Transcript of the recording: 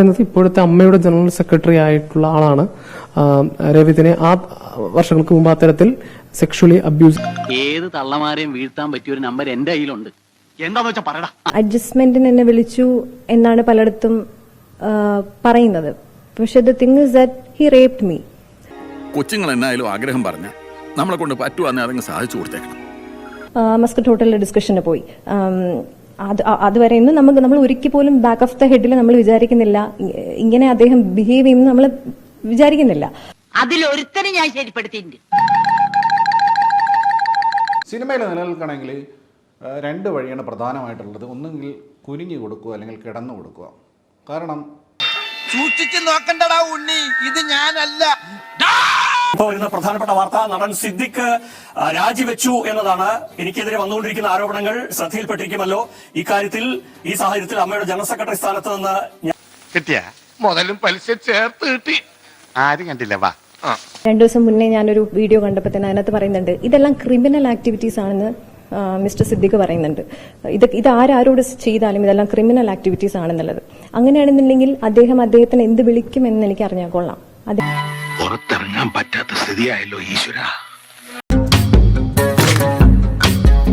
എന്നത് ഇപ്പോഴത്തെ അമ്മയുടെ ജനറൽ സെക്രട്ടറി ആയിട്ടുള്ള ആളാണ്. രവിതിനെ ആ വർഷങ്ങൾക്ക് മുമ്പ് അത്തരത്തിൽ സെക്ഷലി അബ്യൂസ് ഏത് തള്ളമാരെയും വീഴ്ത്താൻ പറ്റിയ ഒരു നമ്പർ എന്റെ കയ്യിലുണ്ട്. എന്താന്ന് വെച്ചാ പറയടാ. അഡ്ജസ്റ്റ്മെന്റിന് എന്നെ വിളിച്ചു എന്നാണ് പലയിടത്തും പറയുന്നത്. പക്ഷെ the thing is that he raped me കൊച്ചുങ്ങൾ എന്നായാലും ആഗ്രഹം പറഞ്ഞ നമ്മളെ കൊണ്ട് പറ്റുവാന്നെ അതങ്ങ് സാധിച്ചു കൊടുത്തേക്കണം. മസ്കറ്റ് ഹോട്ടലിലെ ഡിസ്കഷന് പോയി. അത് അതുവരെ ഇന്ന് നമുക്ക് നമ്മൾ ഒരിക്കൽ പോലും ബാക്ക് ഓഫ് ദ ഹെഡിൽ നമ്മൾ വിചാരിക്കുന്നില്ല. ഇങ്ങനെ അദ്ദേഹം ബിഹേവ് ചെയ്യുന്നു നമ്മൾ വിചാരിക്കുന്നില്ല. അതിലൊരുത്തനെ ഞാൻ ശരിപ്പെടുത്തിയിട്ടുണ്ട്. സിനിമയിൽ നിലനിൽക്കണമെങ്കിൽ രണ്ട് വഴിയാണ് പ്രധാനമായിട്ടുള്ളത്. ഒന്നുകിൽ കുനിഞ്ഞു കൊടുക്കുക അല്ലെങ്കിൽ കിടന്നു കൊടുക്കുക. കാരണം സൂക്ഷിച്ചു നോക്കണ്ടടാ ഉണ്ണി. ഇത് ഞാനല്ല. ഇപ്പോൾ വരുന്ന പ്രധാനപ്പെട്ട വാർത്ത നടൻ സിദ്ദിഖ് രാജിവെച്ചു എന്നതാണ് എനിക്കെതിരെ വന്നുകൊണ്ടിരിക്കുന്ന ആരോപണങ്ങൾ ശ്രദ്ധയിൽപ്പെട്ടിരിക്കുമല്ലോ. ഇക്കാര്യത്തിൽ ഈ സാഹചര്യത്തിൽ അമ്മയുടെ ജനറൽ സെക്രട്ടറി സ്ഥാനത്ത് നിന്ന് ഞാൻ കിട്ടിയ? മുതലും പലിശ ചേർത്ത് കിട്ടി. ആരും കണ്ടില്ല വാ. രണ്ടു ദിവസം മുന്നേ ഞാനൊരു വീഡിയോ കണ്ടപ്പോൾ തന്നെ അതിനകത്ത് പറയുന്നുണ്ട് ഇതെല്ലാം ക്രിമിനൽ ആക്ടിവിറ്റീസ് ആണെന്ന് മിസ്റ്റർ സിദ്ദിഖ് പറയുന്നുണ്ട്. ഇത് ഇത് ആരാരോട് ചെയ്താലും ഇതെല്ലാം ക്രിമിനൽ ആക്ടിവിറ്റീസ് ആണെന്നുള്ളത്. അങ്ങനെയാണെന്നുണ്ടെങ്കിൽ അദ്ദേഹം അദ്ദേഹത്തിന് എന്ത് വിളിക്കുമെന്ന് എനിക്ക് അറിഞ്ഞാൽ കൊള്ളാം. പുറത്തിറങ്ങാൻ പറ്റാത്ത സ്ഥിതിയായല്ലോ ഈശ്വര.